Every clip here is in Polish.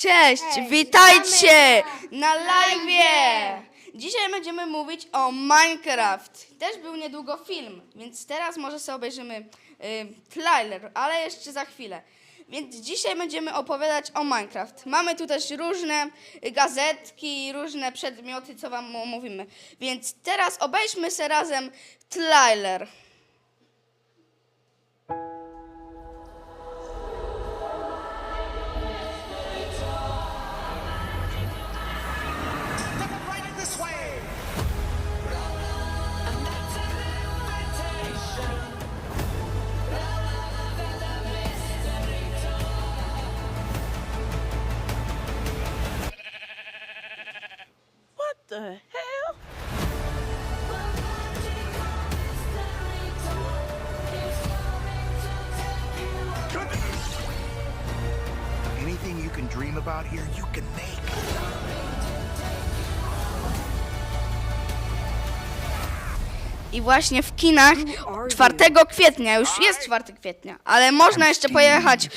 Cześć, Cześć, witajcie na live. Dzisiaj będziemy mówić o Minecraft. Też był niedługo film, więc teraz może sobie obejrzymy y, trailer, ale jeszcze za chwilę. Więc dzisiaj będziemy opowiadać o Minecraft. Mamy tu też różne gazetki, różne przedmioty, co wam mówimy. Więc teraz obejrzmy sobie razem trailer. I właśnie w kinach 4 kwietnia, już jest 4 kwietnia, ale można jeszcze pojechać.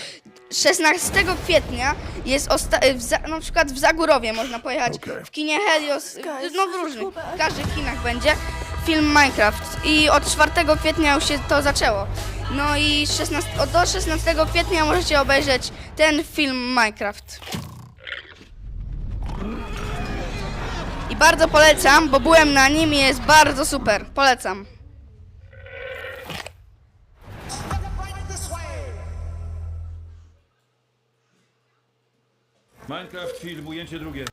16 kwietnia jest osta- w za- na przykład w Zagórowie można pojechać w kinie Helios, no w różnych, w każdych kinach będzie film Minecraft. I od 4 kwietnia już się to zaczęło. No i 16, od- do 16 kwietnia możecie obejrzeć ten film Minecraft. Bardzo polecam, bo byłem na nim i jest bardzo super. Polecam. Minecraft film, ujęcie drugie.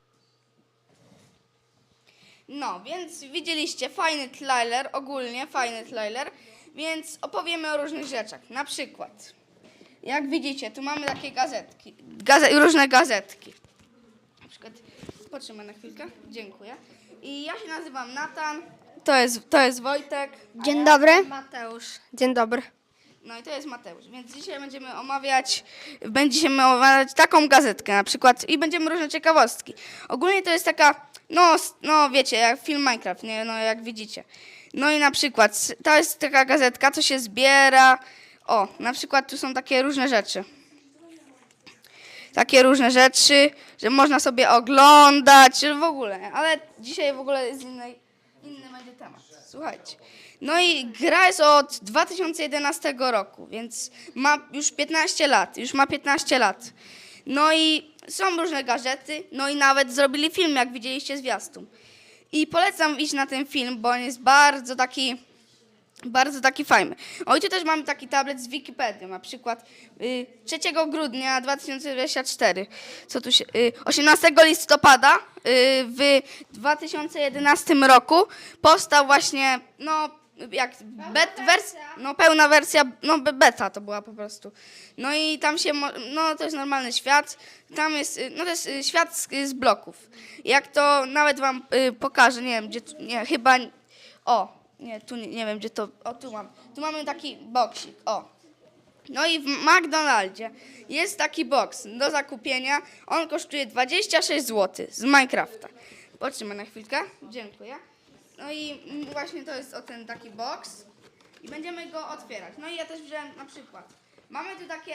No, więc widzieliście fajny trailer, ogólnie fajny trailer, więc opowiemy o różnych rzeczach. Na przykład, jak widzicie, tu mamy takie gazetki, gaze różne gazetki. Na przykład, potrzymaj na chwilkę, dziękuję. I ja się nazywam Natan, to jest, to jest Wojtek. Dzień ja dobry. Mateusz. Dzień dobry. No i to jest Mateusz, więc dzisiaj będziemy omawiać, będziemy omawiać taką gazetkę na przykład i będziemy różne ciekawostki. Ogólnie to jest taka, no, no wiecie, jak film Minecraft, nie, no jak widzicie. No i na przykład to jest taka gazetka, co się zbiera, o, na przykład tu są takie różne rzeczy. Takie różne rzeczy, że można sobie oglądać, że w ogóle, ale dzisiaj w ogóle jest inny, inny będzie temat. Słuchajcie. No i gra jest od 2011 roku, więc ma już 15 lat, już ma 15 lat. No i są różne gazety, no i nawet zrobili film, jak widzieliście zwiastun. I polecam iść na ten film, bo on jest bardzo taki, bardzo taki fajny. O i tu też mamy taki tablet z Wikipedią, na przykład y, 3 grudnia 2024, co tu się, y, 18 listopada y, w 2011 roku powstał właśnie, no jak bet, wers, no pełna wersja, no be- beta to była po prostu. No i tam się, no to jest normalny świat, tam jest, y, no to jest y, świat z, z bloków. Jak to nawet wam y, pokażę, nie wiem, gdzie, nie, chyba, o, nie, tu nie, nie wiem, gdzie to, o tu mam, tu mamy taki boksik, o. No i w McDonaldzie jest taki boks do zakupienia, on kosztuje 26 zł z Minecrafta. Potrzymaj na chwilkę, dziękuję. No i właśnie to jest o ten taki boks i będziemy go otwierać. No i ja też wziąłem na przykład. Mamy tu takie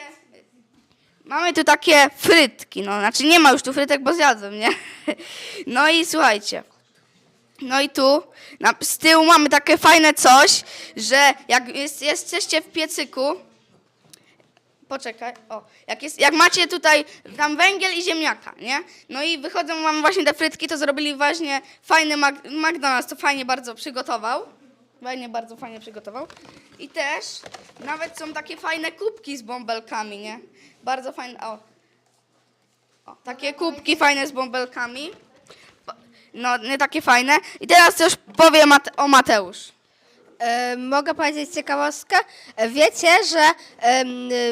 Mamy tu takie frytki, no znaczy nie ma już tu frytek, bo zjadłem, nie? No i słuchajcie. No i tu na, z tyłu mamy takie fajne coś, że jak jest, jesteście w piecyku, Poczekaj, o, jak, jest, jak macie tutaj tam węgiel i ziemniaka, nie? No i wychodzą wam właśnie te frytki, to zrobili właśnie fajny McDonald's, to fajnie bardzo przygotował. Fajnie, bardzo fajnie przygotował. I też nawet są takie fajne kubki z bąbelkami, nie? Bardzo fajne, o. o takie kubki fajne z bąbelkami. No, nie takie fajne. I teraz coś powie Mate, o Mateusz. E, mogę powiedzieć ciekawostkę? E, Wiecie, że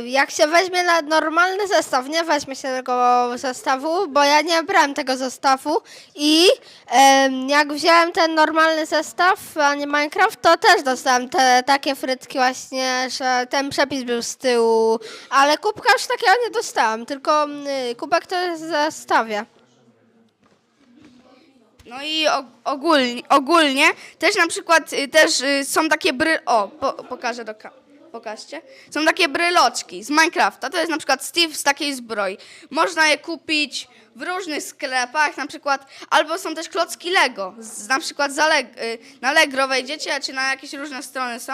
jak się weźmie na normalny zestaw, nie weźmie się tego zestawu, bo ja nie brałem tego zestawu i jak wziąłem ten normalny zestaw, a nie Minecraft, to też dostałem te takie frytki właśnie, że ten przepis był z tyłu, ale kubka już takiego nie dostałam, tylko mm, kubek to jest w zestawie. No i og- ogólnie, ogólnie też na przykład y, też y, są takie bry... O, po, pokażę do kamery. pokażcie. Są takie bryloczki z Minecrafta. To jest na przykład Steve z takiej zbroi. Można je kupić w różnych sklepach, na przykład, albo są też klocki Lego, z, na przykład Leg, y, na Allegro wejdziecie, czy na jakieś różne strony są.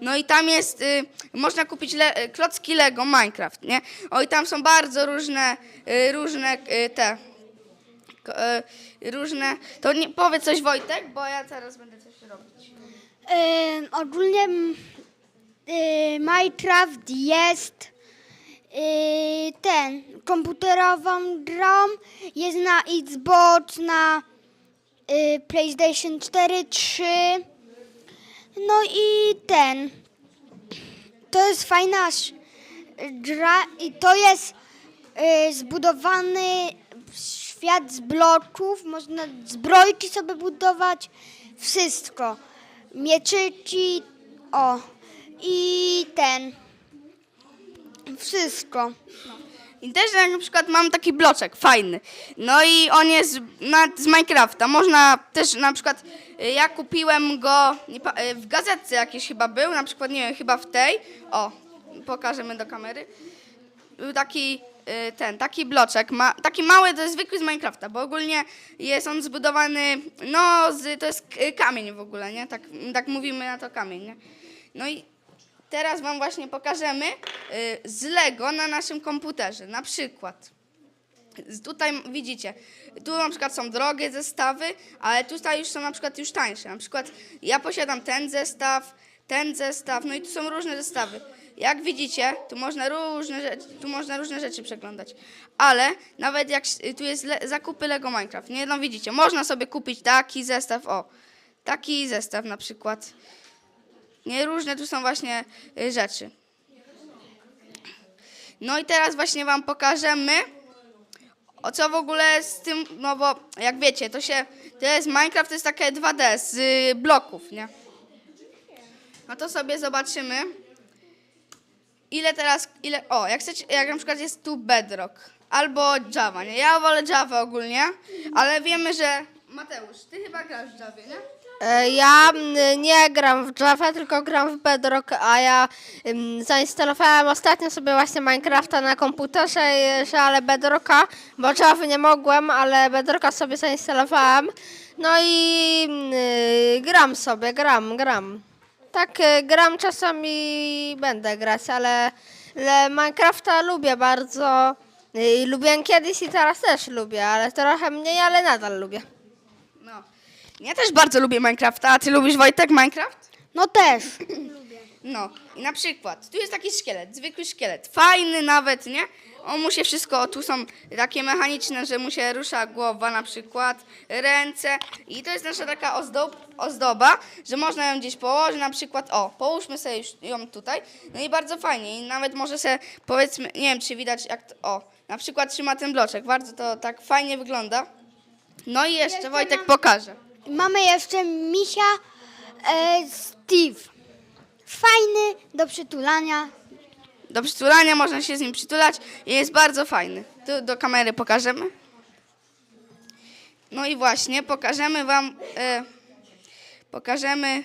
No i tam jest, y, można kupić le, klocki Lego Minecraft, nie? O i tam są bardzo różne, y, różne y, te, różne. To nie, powiedz coś Wojtek, bo ja teraz będę coś robić. Ym, ogólnie m, y, Minecraft jest ten komputerową grą, jest na Xbox, na PlayStation 4, 3. No i ten. To jest fajna gra i to jest zbudowany świat z bloków, można zbrojki sobie budować, wszystko. Mieczyki, o i ten, wszystko. I też na przykład mam taki bloczek fajny. No i on jest na, z Minecrafta. Można też na przykład, y, ja kupiłem go nie, y, w gazetce jakiejś chyba był, na przykład nie wiem, chyba w tej. O, pokażemy do kamery. Był taki ten, taki bloczek, ma, taki mały, to jest zwykły z Minecrafta, bo ogólnie jest on zbudowany, no z, to jest kamień w ogóle, nie? Tak, tak mówimy na to kamień, nie? No i teraz wam właśnie pokażemy y, z Lego na naszym komputerze, na przykład. Tutaj widzicie, tu na przykład są drogie zestawy, ale tutaj już są na przykład już tańsze. Na przykład ja posiadam ten zestaw, ten zestaw, no i tu są różne zestawy. Jak widzicie, tu można różne rzeczy, tu można różne rzeczy przeglądać. Ale nawet jak tu jest le, zakupy Lego Minecraft, nie no widzicie, można sobie kupić taki zestaw, o, taki zestaw na przykład. Nie różne tu są właśnie y, rzeczy. No i teraz właśnie wam pokażemy o co w ogóle z tym, no bo jak wiecie, to się, to jest Minecraft, to jest takie 2D z y, bloków, nie? No to sobie zobaczymy. Ile teraz, ile, o, jak chcecie, jak na przykład jest tu Bedrock albo Java, nie? Ja wolę Java ogólnie, ale wiemy, że Mateusz, ty chyba grasz w Javie, nie? E, Ja nie gram w Java, tylko gram w Bedrock, a ja zainstalowałem ostatnio sobie właśnie Minecrafta na komputerze, e, że ale Bedrocka, bo Java nie mogłem, ale Bedrocka sobie zainstalowałem. No i gram sobie, gram, gram. Tak, y, gram czasami będę grać, ale, ale Minecrafta lubię bardzo. Y, Lubiłem kiedyś i teraz też lubię, ale trochę mniej, ale nadal lubię. No. Ja też bardzo lubię Minecrafta, a ty lubisz Wojtek Minecraft? No też. No i na przykład, tu jest taki szkielet, zwykły szkielet, fajny nawet, nie? On mu się wszystko, tu są takie mechaniczne, że mu się rusza głowa na przykład, ręce i to jest nasza taka ozdob, ozdoba, że można ją gdzieś położyć, na przykład, o, połóżmy sobie już ją tutaj, no i bardzo fajnie i nawet może się, powiedzmy, nie wiem czy widać jak to, o, na przykład trzyma ten bloczek, bardzo to tak fajnie wygląda. No i jeszcze Wojtek pokaże. Mamy jeszcze misia e, Steve. Fajny do przytulania. Do przytulania można się z nim przytulać i jest bardzo fajny. Tu do kamery pokażemy. No i właśnie pokażemy wam e, pokażemy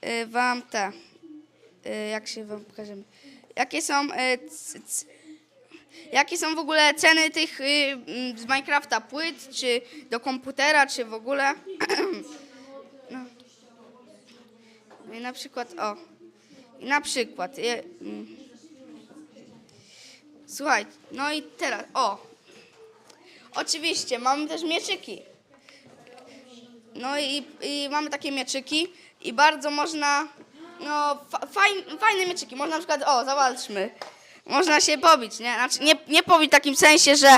e, wam te e, jak się wam pokażemy. Jakie są e, c, c, jakie są w ogóle ceny tych y, mm, z Minecrafta płyt, czy do komputera, czy w ogóle. no. no i na przykład o na przykład je, mm, Słuchaj, no i teraz, o. Oczywiście, mamy też mieczyki. No i, i mamy takie mieczyki i bardzo można, no fa, fajn, fajne mieczyki. Można na przykład, o, zawalczmy. Można się pobić, nie? Znaczy, nie, nie pobić w takim sensie, że,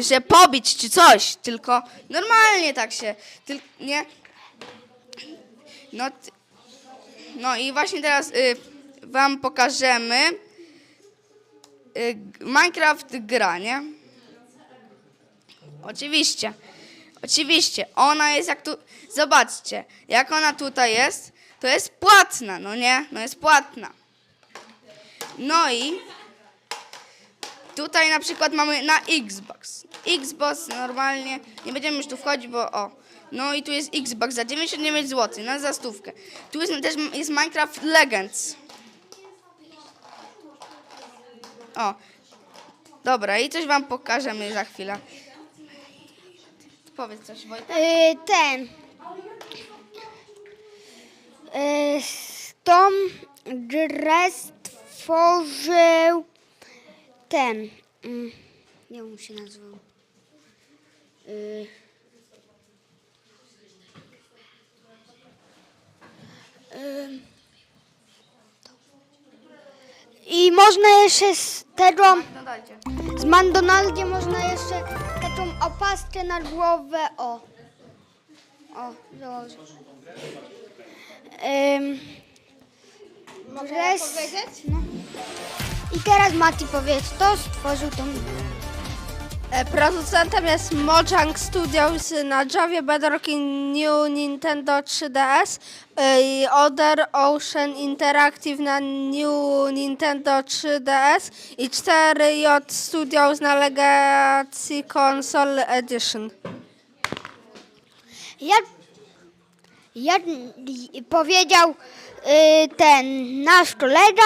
że pobić czy coś, tylko normalnie tak się, tyl, nie? No, no i właśnie teraz y, wam pokażemy, y, Minecraft gra, nie? Oczywiście. Oczywiście. Ona jest jak tu. Zobaczcie, jak ona tutaj jest, to jest płatna, no nie? No jest płatna. No i tutaj na przykład mamy na Xbox. Xbox normalnie, nie będziemy już tu wchodzić, bo o. No i tu jest Xbox za 99 zł, na zastówkę. Tu jest też jest Minecraft Legends. O, dobra, i coś wam pokażemy za chwilę. Powiedz coś, Wojtek. Y, ten. Y, Tom Dress stworzył ten. mm, Jak mu się nazywał? Y, I można jeszcze z tego, z McDonaldzie można jeszcze taką opaskę na głowę, o. O, założę. Ym, Dres- No. I teraz Mati powiedz, kto stworzył tą Producentem jest Mojang Studios na Javie Bedrock i New Nintendo 3DS e, i Other Ocean Interactive na New Nintendo 3DS i 4J Studios na Legacy Console Edition. Jak, jak powiedział y, ten nasz kolega,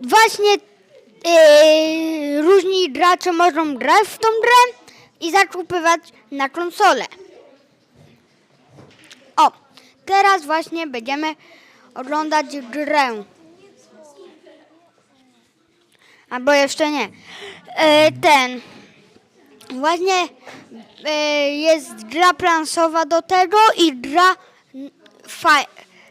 właśnie y, różni gracze mogą grać w tą grę i zakupywać na konsolę. O, teraz właśnie będziemy oglądać grę. Albo jeszcze nie. E, ten. Właśnie e, jest gra plansowa do tego i gra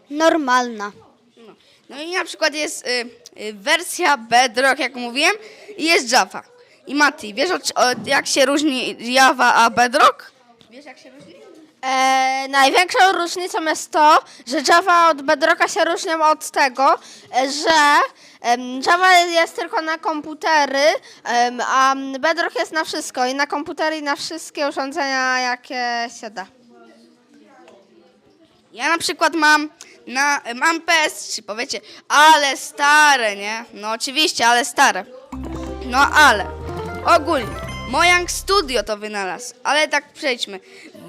normalna. No. no i na przykład jest y, wersja Bedrock, jak mówiłem, i jest Java. I Mati, wiesz o, o, jak się różni Java a Bedrock? Wiesz jak się różni? E, największą różnicą jest to, że Java od Bedrocka się różnią od tego, e, że Java jest tylko na komputery, a Bedrock jest na wszystko i na komputery i na wszystkie urządzenia, jakie się da. Ja na przykład mam na, mam PS3, powiecie, ale stare, nie? No oczywiście, ale stare. No ale, ogólnie, Mojang Studio to wynalazł, ale tak przejdźmy.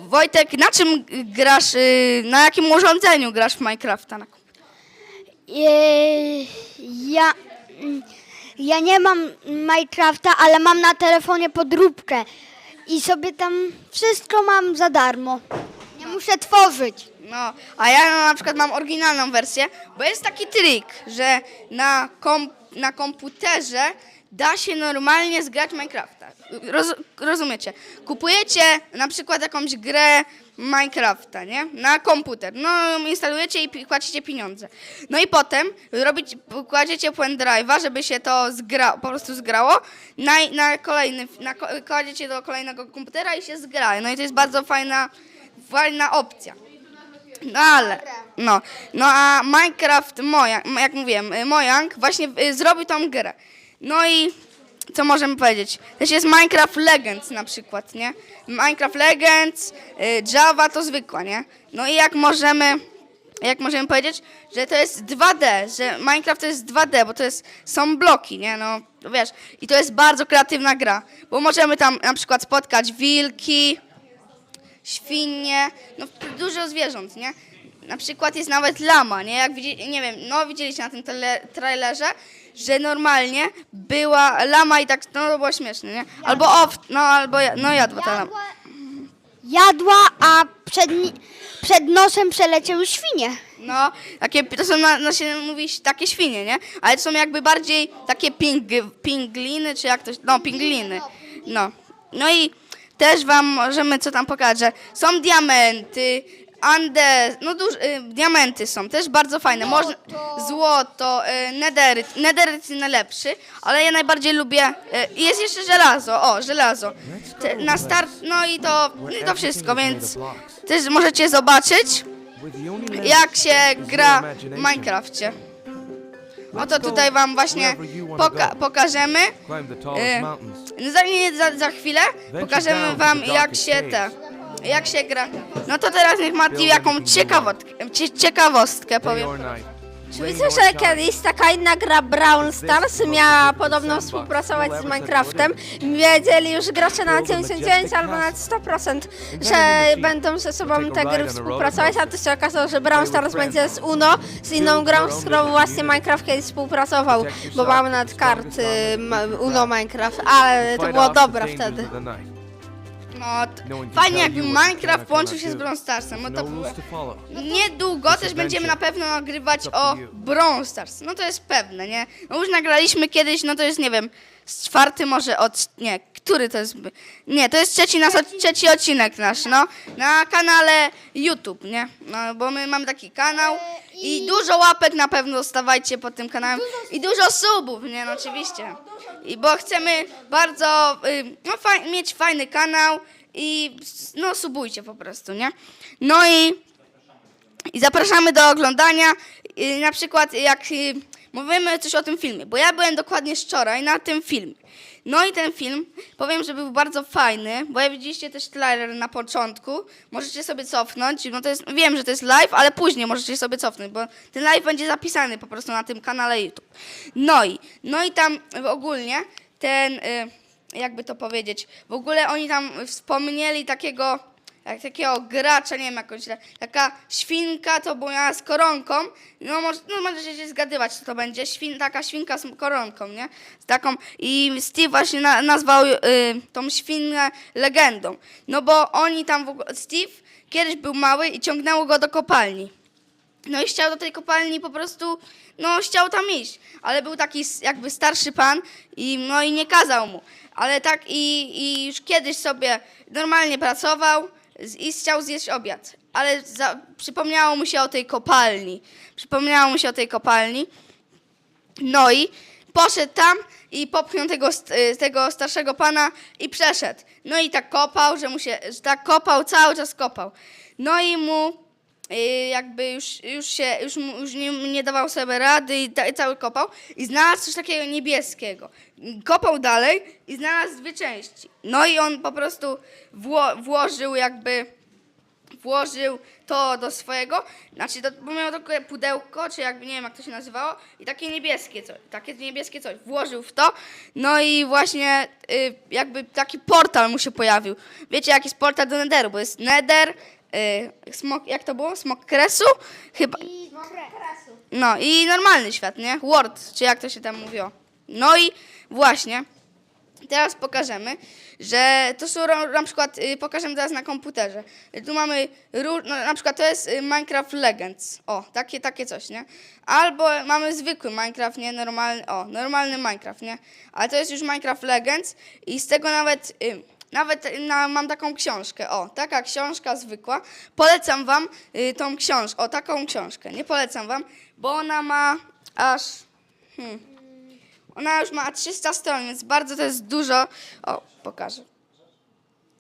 Wojtek, na czym grasz, y, na jakim urządzeniu grasz w Minecrafta? Na komputerze? E, ja, ja nie mam Minecrafta, ale mam na telefonie podróbkę i sobie tam wszystko mam za darmo. Nie muszę tworzyć. No, a ja na przykład mam oryginalną wersję, bo jest taki trik, że na, kom, na komputerze da się normalnie zgrać Minecrafta. Roz, rozumiecie? Kupujecie na przykład jakąś grę Minecrafta, nie? Na komputer. No, instalujecie i płacicie pieniądze. No i potem robić, kładziecie pendrive'a, żeby się to zgra, po prostu zgrało, na, na kolejny, na, kładziecie do kolejnego komputera i się zgra. No i to jest bardzo fajna, fajna opcja. No ale, no, no a Minecraft Mojang, jak mówiłem, Mojang właśnie y, zrobił tą grę. No i co możemy powiedzieć? Też jest Minecraft Legends na przykład, nie? Minecraft Legends, y, Java to zwykła, nie? No i jak możemy, jak możemy powiedzieć, że to jest 2D, że Minecraft to jest 2D, bo to jest, są bloki, nie? No, wiesz, i to jest bardzo kreatywna gra, bo możemy tam na przykład spotkać wilki, świnie, no dużo zwierząt, nie? Na przykład jest nawet lama, nie? Jak widzi, nie wiem, no widzieliście na tym tele, trailerze, że normalnie była lama i tak, no to było śmieszne, nie? Albo ow, no albo, ja- no jadła ta lama. Jadła, a przed, ni- przed nosem przeleciały świnie. No, takie, to są, na, na się mówi takie świnie, nie? Ale to są jakby bardziej takie ping, pingliny, czy jak to, no pingliny, no. No i też wam możemy co tam pokazać, że są diamenty, ande, no duż, y, diamenty są, też bardzo fajne. Można, złoto, y, nederyt, nederyt jest najlepszy, ale ja najbardziej lubię, y, jest jeszcze żelazo, o, żelazo. Te, na start, no i to, i to wszystko, więc też możecie zobaczyć jak się gra w Minecrafcie. Oto tutaj wam właśnie poka pokażemy. Climb no za, za, za chwilę pokażemy wam jak się te, jak się gra. No to teraz niech Mati jaką ciekawostkę, cie, ciekawostkę Day powie. or night, Czy wiecie, że kiedyś taka inna gra Brawl Stars miała podobno współpracować z Minecraftem? Wiedzieli już gracze na 99 albo na 100%, że będą ze sobą te gry współpracować, a to się okazało, że Brawl Stars będzie z UNO, z inną grą, z którą właśnie Minecraft kiedyś współpracował, bo mamy nawet karty ma- UNO Minecraft, ale to było dobre wtedy. No, t- fajnie jakby Minecraft połączył się z Brawl Starsem, no to było... Niedługo też będziemy na pewno nagrywać o Brawl Stars. No to jest pewne, nie? No już nagraliśmy kiedyś, no to jest, nie wiem, z czwarty może od... Nie, który to jest... Nie, to jest trzeci, nas, trzeci odcinek nasz, no. Na kanale YouTube, nie? No, bo my mamy taki kanał i dużo łapek na pewno dostawajcie pod tym kanałem i dużo subów, nie? No oczywiście. I bo chcemy bardzo y, no, faj, mieć fajny kanał i no subujcie po prostu, nie? No i i zapraszamy do oglądania. Y, Na przykład jak y, mówimy coś o tym filmie, bo ja byłem dokładnie wczoraj na tym filmie. No i ten film, powiem, że był bardzo fajny, bo ja widzieliście też trailer na początku. Możecie sobie cofnąć, no to jest, wiem, że to jest live, ale później możecie sobie cofnąć, bo ten live będzie zapisany po prostu na tym kanale YouTube. No i, no i tam ogólnie ten, y, jakby to powiedzieć, w ogóle oni tam wspomnieli takiego jak takiego gracza, nie wiem jakąś, taka świnka to była z koronką, no, może, no możecie się zgadywać, co to będzie, Świn, taka świnka z koronką, nie? Z taką, i Steve właśnie na, nazwał y, tą świnkę legendą, no bo oni tam, w ogóle, Steve kiedyś był mały i ciągnęło go do kopalni. No i chciał do tej kopalni po prostu, no chciał tam iść, ale był taki jakby starszy pan i no i nie kazał mu. Ale tak i, i już kiedyś sobie normalnie pracował i chciał zjeść obiad. Ale za, przypomniało mu się o tej kopalni. Przypomniało mu się o tej kopalni. No i poszedł tam i popchnął tego, y, tego starszego pana i przeszedł. No i tak kopał, że mu się, że tak kopał, cały czas kopał. No i mu jakby już, już się, już, już nie, nie dawał sobie rady i, ta, i cały kopał i znalazł coś takiego niebieskiego. Kopał dalej i znalazł dwie części. No i on po prostu wło, włożył jakby włożył to do swojego, znaczy do, bo miał takie pudełko, czy jakby nie wiem jak to się nazywało, i takie niebieskie coś, takie niebieskie coś, włożył w to, no i właśnie y, jakby taki portal mu się pojawił. Wiecie jaki jest portal do Netheru, bo jest Nether, y, smok, jak to było? Smok kresu? Chyba. No i normalny świat, nie? World, czy jak to się tam mówiło. No i właśnie, teraz pokażemy, że to są na przykład, y, pokażemy teraz na komputerze. Tu mamy, no, na przykład to jest y, Minecraft Legends. O, takie, takie coś, nie? Albo mamy zwykły Minecraft, nie? Normalny, o, normalny Minecraft, nie? Ale to jest już Minecraft Legends i z tego nawet... Y, nawet na, mam taką książkę, o, taka książka zwykła. Polecam wam y, tą książkę, o, taką książkę. Nie polecam wam, bo ona ma aż... Hmm, ona już ma 300 stron, więc bardzo to jest dużo. O, pokażę.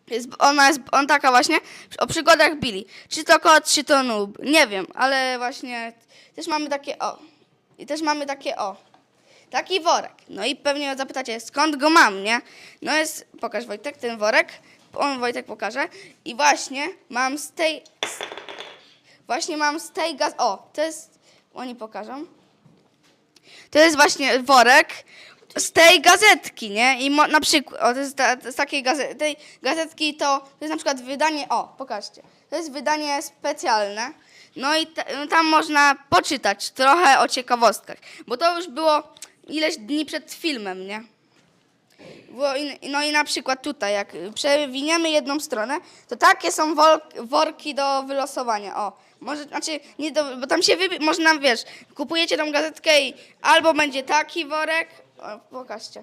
Jest, ona jest on taka właśnie o przygodach Billy. Czy to kot, czy to noob. Nie wiem, ale właśnie też mamy takie o. I też mamy takie o. Taki worek. No i pewnie zapytacie, skąd go mam, nie? No jest, pokaż Wojtek ten worek. On Wojtek pokaże. I właśnie mam z tej. Z, właśnie mam z tej gaz. O, to jest. Oni pokażą. To jest właśnie worek z tej gazetki, nie? I mo, na przykład, o, to jest ta, z takiej gazety, tej gazetki to, to jest na przykład wydanie, o, pokażcie, to jest wydanie specjalne. No i ta, tam można poczytać trochę o ciekawostkach, bo to już było ileś dni przed filmem, nie? No i na przykład tutaj, jak przewiniemy jedną stronę, to takie są worki do wylosowania. O, może, znaczy, nie do, bo tam się wybi- można, wiesz, kupujecie tą gazetkę i albo będzie taki worek, o, pokażcie,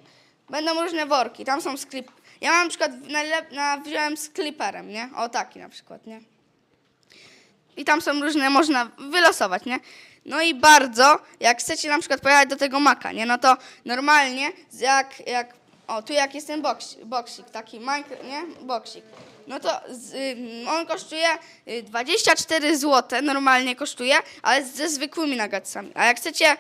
będą różne worki, tam są sklip. Ja mam na przykład, na, wziąłem z kliperem, nie? O, taki na przykład, nie? I tam są różne, można wylosować, nie? No i bardzo, jak chcecie na przykład pojechać do tego maka, nie? No to normalnie, jak, jak o, tu jak jest ten boks, boksik, taki minecraft, nie? Boksik. No to z, ym, on kosztuje y, 24 zł, normalnie kosztuje, ale ze zwykłymi nuggetsami. A jak chcecie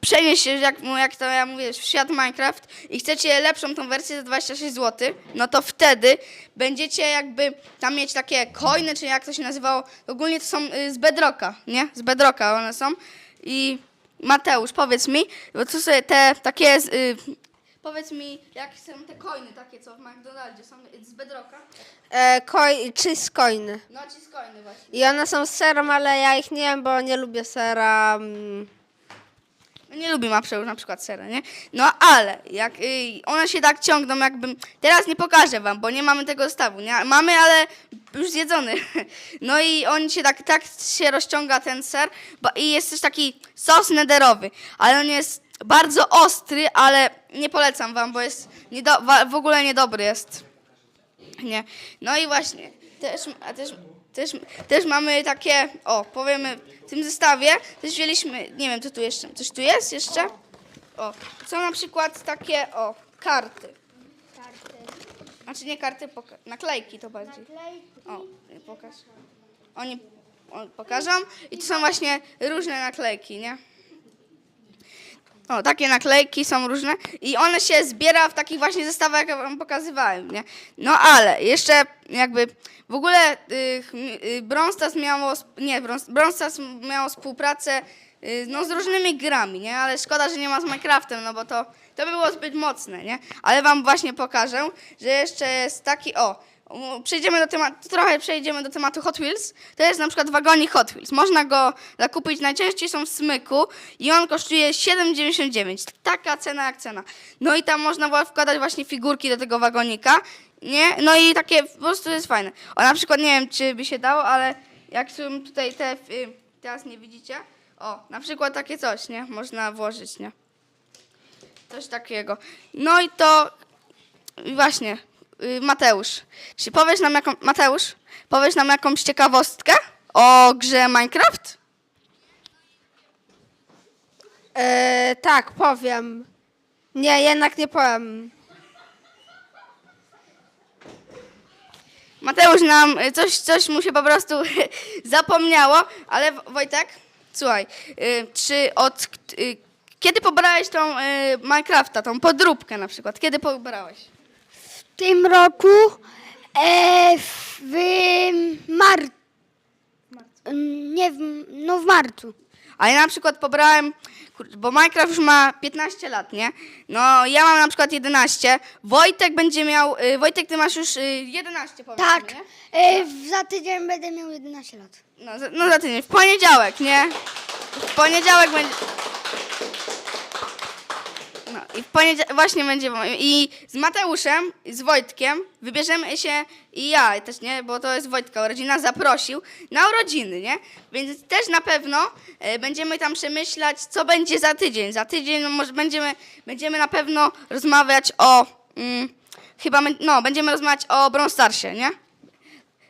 przenieść się, jak, jak to ja mówię, w świat Minecraft i chcecie lepszą tą wersję za 26 zł, no to wtedy będziecie jakby tam mieć takie coiny, czy jak to się nazywało, ogólnie to są y, z Bedrocka, nie? Z Bedrocka one są i Mateusz, powiedz mi, bo tu sobie te takie, z- y, powiedz mi, jak są te coiny takie, co w McDonaldzie są z Bedrocka? E, koi, cheese coiny. No, ci z coiny właśnie. I one są z serem, ale ja ich nie wiem, bo nie lubię sera. mm. Nie lubi Mateusz na przykład sera, nie? No ale jak y, one się tak ciągną, jakbym. Teraz nie pokażę wam, bo nie mamy tego zestawu, nie? Mamy, ale już zjedzony. No i on się tak, tak się rozciąga ten ser, bo, i jest też taki sos nederowy, ale on jest bardzo ostry, ale nie polecam wam, bo jest niedo, w ogóle niedobry jest. Nie. No i właśnie, też, a też, też, też mamy takie, o, powiemy, w tym zestawie też wzięliśmy, nie wiem, co tu jeszcze, coś tu jest jeszcze? O, są na przykład takie, o, karty. Znaczy nie karty, poka- naklejki to bardziej. O, nie pokaż. Oni o, pokażą i to są właśnie różne naklejki, nie? O, takie naklejki są różne i one się zbiera w takich właśnie zestawach, jak ja wam pokazywałem, nie? No ale jeszcze jakby w ogóle y, y, Brawl Stars miało, nie, Stars miało współpracę y, no, z różnymi grami, nie? Ale szkoda, że nie ma z Minecraftem, no bo to, to by było zbyt mocne, nie? Ale wam właśnie pokażę, że jeszcze jest taki, o, Przejdziemy do tematu, trochę przejdziemy do tematu Hot Wheels. To jest na przykład wagonik Hot Wheels. Można go zakupić, najczęściej są w smyku i on kosztuje 7,99. Taka cena jak cena. No i tam można wkładać właśnie figurki do tego wagonika, nie? No i takie po prostu jest fajne. O na przykład nie wiem, czy by się dało, ale jak są tutaj te, y, teraz nie widzicie, o, na przykład takie coś, nie? Można włożyć, nie? Coś takiego. No i to właśnie, Mateusz, czy powiesz nam jaką, Mateusz, powiesz nam jakąś ciekawostkę o grze Minecraft? E, tak, powiem. Nie, jednak nie powiem. Mateusz nam y, coś, coś mu się po prostu zapomniało, ale Wojtek, słuchaj, y, czy od, y, kiedy pobrałeś tą y, Minecrafta, tą podróbkę na przykład, kiedy pobrałeś? W tym roku e, w marcu. Nie, w, no w marcu. A ja na przykład pobrałem, kur- bo Minecraft już ma 15 lat, nie? No ja mam na przykład 11, Wojtek będzie miał, y, Wojtek ty masz już y, 11 powiedzmy, Tak. nie? E, w- za tydzień będę miał 11 lat. No, za- no za tydzień, w poniedziałek, nie? W poniedziałek będzie... No i w poniedziałek właśnie będzie... I z Mateuszem, i z Wojtkiem wybierzemy się i ja też, nie? Bo to jest Wojtka, rodzina zaprosił na urodziny, nie? Więc też na pewno e, będziemy tam przemyślać, co będzie za tydzień. Za tydzień no, może będziemy, będziemy na pewno rozmawiać o... Mm, chyba, no, będziemy rozmawiać o Brawl nie?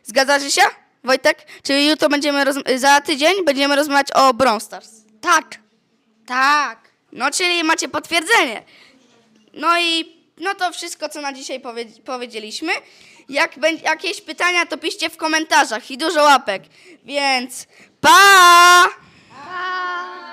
Zgadzacie się, Wojtek? Czyli jutro będziemy, za tydzień będziemy rozmawiać o Brawl. Tak. Tak. No, czyli macie potwierdzenie. No i no to wszystko, co na dzisiaj powie- powiedzieliśmy. Jak będzie jakieś pytania, to piszcie w komentarzach i dużo łapek. Więc pa! Pa!